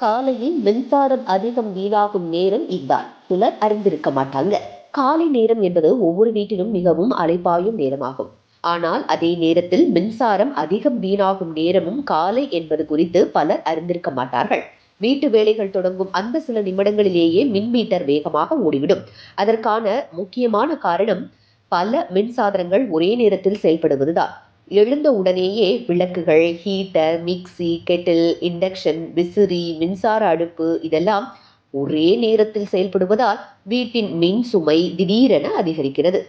காலையில் மின்சாரம் அதிகம் வீணாகும் நேரம் இதுதான். சிலர் அறிந்திருக்க மாட்டாங்க. காலை நேரம் என்பது ஒவ்வொரு வீட்டிலும் மிகவும் அலைபாயும் நேரமாகும். ஆனால் அதே நேரத்தில் மின்சாரம் அதிகம் வீணாகும் நேரமும் காலை என்பது குறித்து பலர் அறிந்திருக்க மாட்டார்கள். வீட்டு வேலைகள் தொடங்கும் அந்த சில நிமிடங்களிலேயே மின் மீட்டர் வேகமாக ஓடிவிடும். அதற்கான முக்கியமான காரணம் பல மின்சாதனங்கள் ஒரே நேரத்தில் செயல்படுவதுதான். எழுந்த உடனேயே விளக்குகள் ஹீட்டர் மிக்ஸி கெட்டில் இண்டக்ஷன் விசிறி மின்சார அடுப்பு இதெல்லாம் ஒரே நேரத்தில் செயல்படுவதால் வீட்டின் மின் சுமை திடீரென அதிகரிக்கிறது.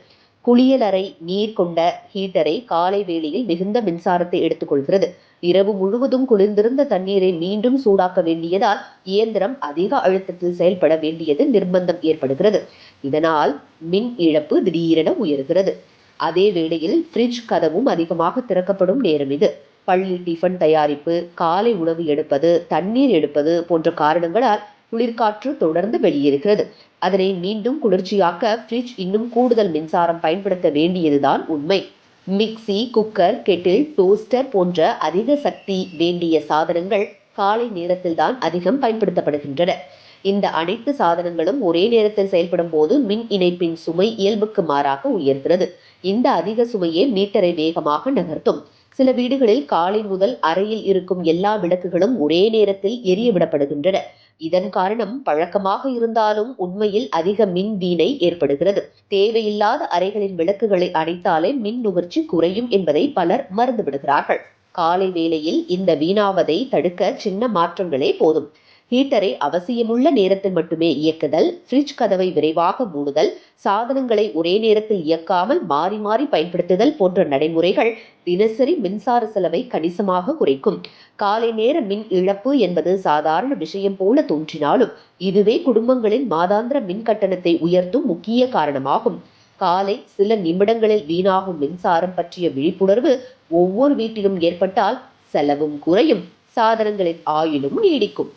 குளியலறை நீர் கொண்ட ஹீட்டரை காலை வேளையில் மிகுந்த மின்சாரத்தை எடுத்துக்கொள்கிறது. இரவு முழுவதும் குளிர்ந்திருந்த தண்ணீரை மீண்டும் சூடாக்க வேண்டியதால் இயந்திரம் அதிக அழுத்தத்தில் செயல்பட வேண்டியது நிர்பந்தம் ஏற்படுகிறது. இதனால் மின் இழப்பு திடீரென உயர்கிறது. அதே வேளையில் ஃப்ரிட்ஜ் கதவும் அதிகமாக திறக்கப்படும் நேரம் இது. பள்ளி டிஃபன் தயாரிப்பு காலை உணவு எடுப்பது தண்ணீர் எடுப்பது போன்ற காரணங்களால் குளிர்காற்று தொடர்ந்து வெளியேறுகிறது. அதனை மீண்டும் குளிர்ச்சியாக்க ஃப்ரிட்ஜ் இன்னும் கூடுதல் மின்சாரம் பயன்படுத்த வேண்டியதுதான் உண்மை. மிக்ஸி குக்கர் கெட்டில் டோஸ்டர் போன்ற அதிக சக்தி வேண்டிய சாதனங்கள் காலை நேரத்தில் தான் அதிகம் பயன்படுத்தப்படுகின்றன. இந்த அனைத்து சாதனங்களும் ஒரே நேரத்தில் செயல்படும் போது மின் இணைப்பின் சுமை இயல்புக்கு மாறாக உயர்கிறது. இந்த அதிக சுமையே மீட்டரை வேகமாக நகர்த்தும். சில வீடுகளில் காலை முதல் அறையில் இருக்கும் எல்லா விளக்குகளும் ஒரே நேரத்தில் எரிய விடப்படுகின்றன இதன் காரணம் பழக்கமாக இருந்தாலும் உண்மையில் அதிக மின் வீணை ஏற்படுகிறது. தேவையில்லாத அறைகளின் விளக்குகளை அணைத்தாலே மின் நுகர்ச்சி குறையும் என்பதை பலர் மறந்துவிடுகிறார்கள். காலை வேளையில் இந்த வீணாவதை தடுக்க சின்ன மாற்றங்களே போதும். ஹீட்டரை அவசியமுள்ள நேரத்தில் மட்டுமே இயக்குதல் ஃப்ரிட்ஜ் கதவை விரைவாக மூடுதல் சாதனங்களை ஒரே நேரத்தில் இயக்காமல் மாறி மாறி பயன்படுத்துதல் போன்ற நடைமுறைகள் தினசரி மின்சார செலவை கணிசமாக குறைக்கும். காலை நேர மின் இழப்பு என்பது சாதாரண விஷயம் போல தோன்றினாலும் இதுவே குடும்பங்களின் மாதாந்திர மின் கட்டணத்தை உயர்த்தும் முக்கிய காரணமாகும். காலை சில நிமிடங்களில் வீணாகும் மின்சாரம் பற்றிய விழிப்புணர்வு ஒவ்வொரு வீட்டிலும் ஏற்பட்டால் செலவும் குறையும் சாதனங்களின் ஆயுளும் நீடிக்கும்.